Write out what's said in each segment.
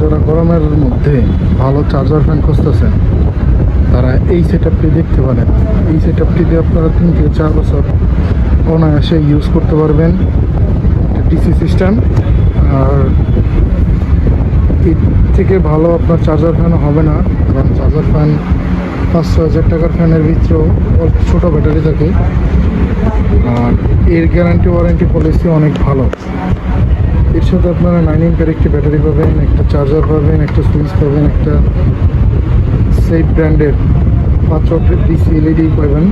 যারা গরমের মধ্যে ভালো চার্জার ফ্যান খুঁজতেছেন, তারা এই সেট দেখতে পারেন। এই সেট আপটিতে আপনারা তিন থেকে চার বছর অনায়াসে ইউজ করতে পারবেন। ডিসি সিস্টেম আর এর থেকে ভালো আপনার চার্জার ফ্যান হবে না, কারণ চার্জার ফ্যান পাঁচ ছ হাজার টাকার ফ্যানের ভিতরেও ছোটো ব্যাটারি থাকে। আর এর গ্যারান্টি ওয়ারেন্টি পলিসি অনেক ভালো। এর সাথে আপনারা নাইন ইম্পের একটি ব্যাটারি পাবেন, একটা চার্জার পাবেন, একটা সুইচ পাবেন, একটা সেফ ব্র্যান্ডের পাঁচ ওয়াটের ডিসি এলইডি পাবেন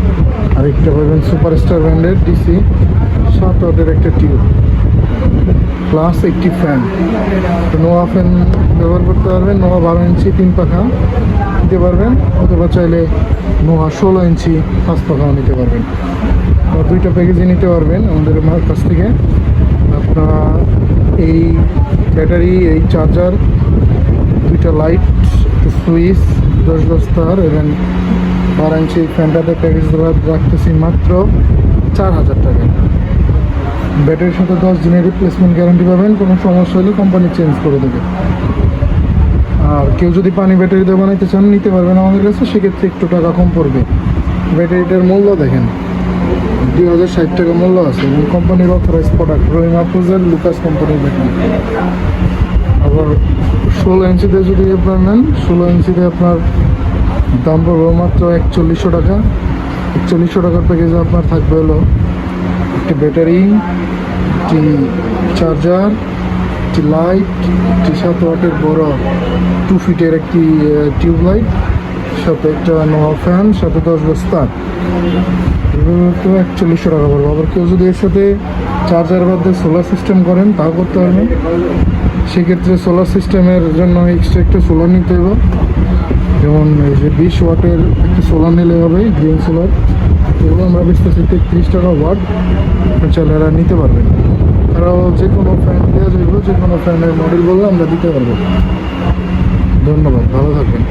আর একটা পাবেন সুপারস্টার ব্র্যান্ডের ডিসি সাত ওয়াটের একটা টিউব প্লাস একটি ফ্যান নোয়া ফ্যান ব্যবহার করতে পারবেন নোয়া বারো ইঞ্চি তিন পাখা নিতে পারবেন, অথবা চাইলে নোয়া ষোলো ইঞ্চি পাঁচ পাখাও নিতে পারবেন। দুইটা প্যাকেজে নিতে পারবেন আমাদের মার কাছ থেকে। আপনারা এই ব্যাটারি, এই চার্জার দুইটা লাইট সুইচ, দশ দশ তার, এবং বারো ইঞ্চি ফ্যানটাতে প্যাকেজ রাখতেছি মাত্র চার হাজার টাকা। ব্যাটারির সাথে দশ দিনের রিপ্লেসমেন্ট গ্যারান্টি পাবেন, কোনো সমস্যা হলে কোম্পানি চেঞ্জ করে দেবে। আর কেউ যদি পানি ব্যাটারি দিয়ে বানাইতে চান, নিতে পারবেন আমাদের কাছে, সেক্ষেত্রে একটু টাকা কম পড়বে। ব্যাটারিটার মূল্য দেখেন। দুই হাজার ষাট টাকা মূল্য আছে। এবং কোম্পানির অথরাইজ প্রোডাক্ট রহিম আফরোজের লুকাস কোম্পানির ব্যাটারি আবার ষোলো ইঞ্চিতে যদি আপনার নেন, ষোলো ইঞ্চিতে আপনার দাম পড়বে মাত্র একচল্লিশশো টাকা। একচল্লিশশো টাকার প্যাকেজে আপনার থাকবে হলো একটি ব্যাটারি একটি চার্জার একটি লাইট একটি সাত ওয়াটের বড় টু ফিটের একটি টিউব লাইট সাথে একটা নোয়া ফ্যান সাথে দশ বস্তা এগুলো তো একচল্লিশশো টাকা পড়বে আবার কেউ যদি এর সাথে চার্জার বাদে সোলার সিস্টেম করেন, তাও করতে পারবেন। সেক্ষেত্রে সোলার সিস্টেমের জন্য এক্সট্রা একটা সোলার নিতে হবে। যেমন এই যে বিশ ওয়াটের একটা সোলার নিলে হবে গ্রিন সোলার এগুলো আমরা বেচতেছি তেত্রিশ টাকা ওয়াট চাইলে নিতে পারবেন তারাও যে কোনো ফ্যান দেওয়া যাবে যে কোনো ফ্যানের মডেল বললে আমরা দিতে পারব। ধন্যবাদ, ভালো থাকবেন।